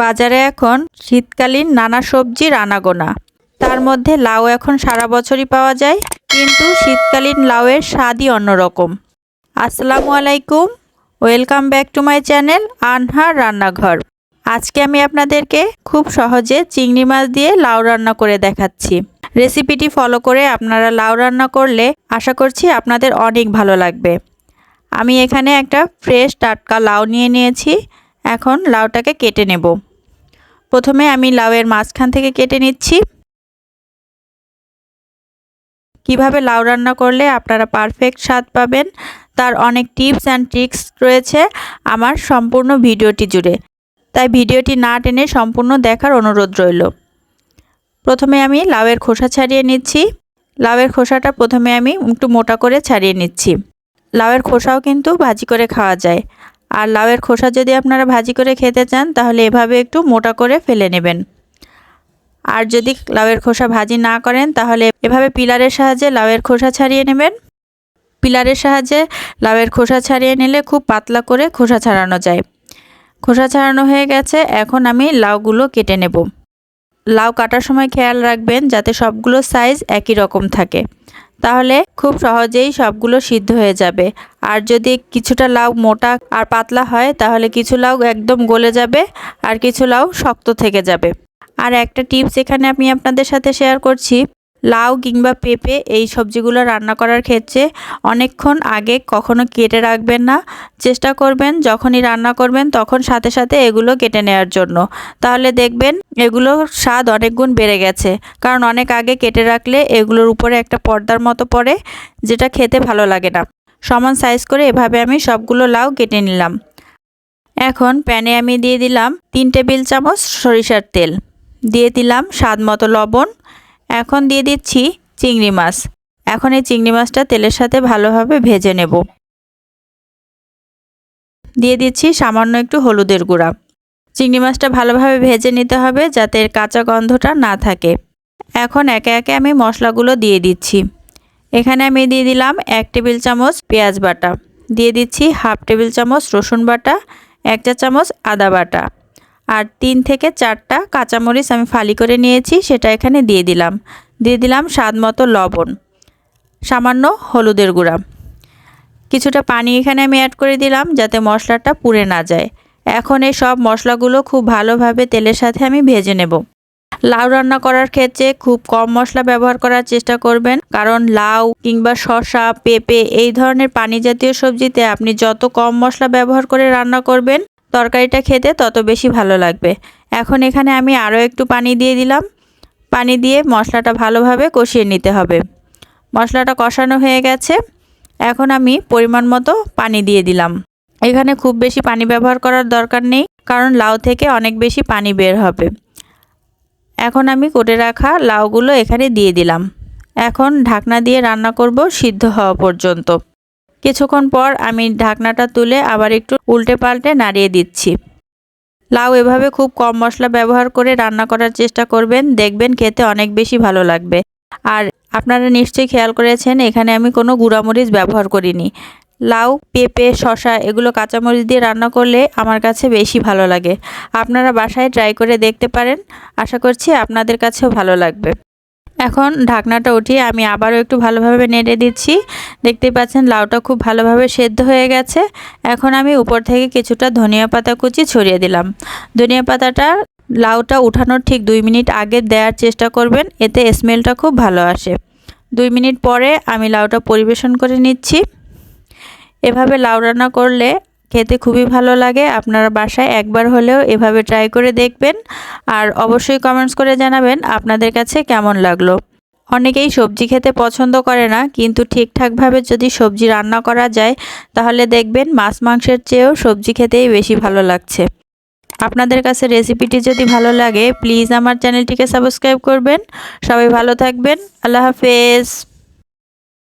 বাজারে এখন শীতকালীন নানা সবজি রানাগোনা তার মধ্যে লাউ এখন সারা বছরই পাওয়া যায়, কিন্তু শীতকালীন লাউয়ের স্বাদই অন্যরকম। আসসালামু আলাইকুম, welcome back to my channel Anhar রান্নাঘর। আজকে আমি আপনাদেরকে খুব সহজে চিংড়ি মাছ দিয়ে লাউ রান্না করে দেখাচ্ছি। রেসিপিটি ফলো করে আপনারা লাউ রান্না করলে আশা করছি আপনাদের অনেক ভালো লাগবে। আমি এখানে একটা ফ্রেশ টাটকা লাউ নিয়ে নিয়েছি এখন লাউটাকে কেটে নেব। প্রথমে আমি লাউয়ের মাঝখান থেকে কেটে নিচ্ছি। কীভাবে লাউ রান্না করলে আপনারা পারফেক্ট স্বাদ পাবেন, তার অনেক টিপস অ্যান্ড ট্রিক্স রয়েছে আমার সম্পূর্ণ ভিডিওটি জুড়ে। তাই ভিডিওটি না টেনে সম্পূর্ণ দেখার অনুরোধ রইল। প্রথমে আমি লাউয়ের খোসা ছাড়িয়ে নিচ্ছি। লাউয়ের খোসাটা প্রথমে আমি একটু মোটা করে ছাড়িয়ে নিচ্ছি। লাউয়ের খোসাও কিন্তু ভাজি করে খাওয়া যায়। আর লাউয়ের খোসা যদি আপনারা ভাজি করে খেতে চান, তাহলে এভাবে একটু মোটা করে ফেলে নেবেন। আর যদি লাউয়ের খোসা ভাজি না করেন, তাহলে এভাবে পিলারের সাহায্যে লাউয়ের খোসা ছাড়িয়ে নেবেন। পিলারের সাহায্যে লাউয়ের খোসা ছাড়িয়ে নিলে খুব পাতলা করে খোসা ছাড়ানো যায়। খোসা ছাড়ানো হয়ে গেছে, এখন আমি লাউগুলো কেটে নেব। লাউ কাটার সময় খেয়াল রাখবেন, যাতে সবগুলো সাইজ একই রকম থাকে। তাহলে খুব সহজেই সবগুলো সিদ্ধ হয়ে যাবে। আর যদি কিছুটা লাউ মোটা আর পাতলা হয়, তাহলে কিছু লাউ একদম গলে যাবে আর কিছু লাউ শক্ত থেকে যাবে। আর একটা টিপস এখানে আমি আপনাদের সাথে শেয়ার করছি। লাউ কিংবা পেঁপে এই সবজিগুলো রান্না করার ক্ষেত্রে অনেকক্ষণ আগে কখনো কেটে রাখবেন না। চেষ্টা করবেন যখনই রান্না করবেন তখন সাথে সাথে এগুলো কেটে নেওয়ার জন্য। তাহলে দেখবেন এগুলোর স্বাদ অনেক গুণ বেড়ে গেছে। কারণ অনেক আগে কেটে রাখলে এগুলোর উপরে একটা পর্দার মতো পড়ে, যেটা খেতে ভালো লাগে না। সমান সাইজ করে এভাবে আমি সবগুলো লাউ কেটে নিলাম। এখন প্যানে আমি দিয়ে দিলাম তিন টেবিল চামচ সরিষার তেল। দিয়ে দিলাম স্বাদ মতো লবণ এখন দিয়ে দিচ্ছি চিংড়ি মাছ। এখন এই চিংড়ি মাছটা তেলের সাথে ভালোভাবে ভেজে নেব। দিয়ে দিচ্ছি সামান্য একটু হলুদের গুঁড়া। চিংড়ি মাছটা ভালোভাবে ভেজে নিতে হবে যাতে এর কাঁচা গন্ধটা না থাকে। এখন একে একে আমি মশলাগুলো দিয়ে দিচ্ছি। এখানে আমি দিয়ে দিলাম এক টেবিল চামচ পেঁয়াজ বাটা। দিয়ে দিচ্ছি হাফ টেবিল চামচ রসুন বাটা, এক চা চামচ আদা বাটা। আর তিন থেকে চারটা কাঁচামরিচ আমি ফালি করে নিয়েছি, সেটা এখানে দিয়ে দিলাম। দিয়ে দিলাম স্বাদ মতো লবণ, সামান্য হলুদের গুঁড়া। কিছুটা পানি এখানে আমি অ্যাড করে দিলাম যাতে মশলাটা পুড়ে না যায়। এখন এই সব মশলাগুলো খুব ভালোভাবে তেলের সাথে আমি ভেজে নেব। লাউ রান্না করার ক্ষেত্রে খুব কম মশলা ব্যবহার করার চেষ্টা করবেন, কারণ লাউ কিংবা শসা, পেঁপে এই ধরনের পানি জাতীয় সবজিতে আপনি যত কম মশলা ব্যবহার করে রান্না করবেন তরকারিটা খেতে তত বেশি ভালো লাগবে। এখন এখানে আমি আরও একটু পানি দিয়ে দিলাম। পানি দিয়ে মশলাটা ভালোভাবে কষিয়ে নিতে হবে। মশলাটা কষানো হয়ে গেছে। এখন আমি পরিমাণ মতো পানি দিয়ে দিলাম। এখানে খুব বেশি পানি ব্যবহার করার দরকার নেই, কারণ লাউ থেকে অনেক বেশি পানি বের হবে। এখন আমি কোটে রাখা লাউগুলো এখানে দিয়ে দিলাম। এখন ঢাকনা দিয়ে রান্না করব সিদ্ধ হওয়া পর্যন্ত। কিছুক্ষণ পর আমি ঢাকনাটা তুলে আবার একটু উল্টে পাল্টে নাড়িয়ে দিচ্ছি। লাউ এভাবে খুব কম মশলা ব্যবহার করে রান্না করার চেষ্টা করবেন, দেখবেন খেতে অনেক বেশি ভালো লাগবে। আর আপনারা নিশ্চয়ই খেয়াল করেছেন, এখানে আমি কোনো গুঁড়ামরিচ ব্যবহার করিনি। লাউ, পেঁপে শশা এগুলো কাঁচামরিচ দিয়ে রান্না করলে আমার কাছে বেশি ভালো লাগে। আপনারা বাসায় ট্রাই করে দেখতে পারেন। আশা করছি আপনাদের কাছেও ভালো লাগবে। এখন ঢাকনাটা উঠিয়ে আমি আবারও একটু ভালোভাবে নেড়ে দিচ্ছি। দেখতে পাচ্ছেন লাউটা খুব ভালোভাবে সেদ্ধ হয়ে গেছে। এখন আমি উপর থেকে কিছুটা ধনিয়া পাতা কুচি ছড়িয়ে দিলাম। ধনিয়া পাতাটা লাউটা উঠানোর ঠিক দুই মিনিট আগে দেওয়ার চেষ্টা করবেন, এতে স্মেলটা খুব ভালো আসে। দুই মিনিট পরে আমি লাউটা পরিবেশন করে নিচ্ছি। এভাবে লাউ রান্না করলে খেতে খুবই ভালো লাগে। আপনারা বাসায় একবার হলেও এভাবে ট্রাই করে দেখবেন। আর অবশ্যই কমেন্টস করে জানাবেন আপনাদের কাছে কেমন লাগল। অনেকেই সবজি খেতে পছন্দ করে না, কিন্তু ঠিকঠাকভাবে যদি সবজি রান্না করা যায়, তাহলে দেখবেন মাছ মাংসের চেয়েও সবজি খেতেই বেশি ভালো লাগছে। আপনাদের কাছে রেসিপিটি যদি ভালো লাগে প্লিজ আমার চ্যানেলটিকে সাবস্ক্রাইব করবেন। সবাই ভালো থাকবেন। আল্লাহ হাফেজ।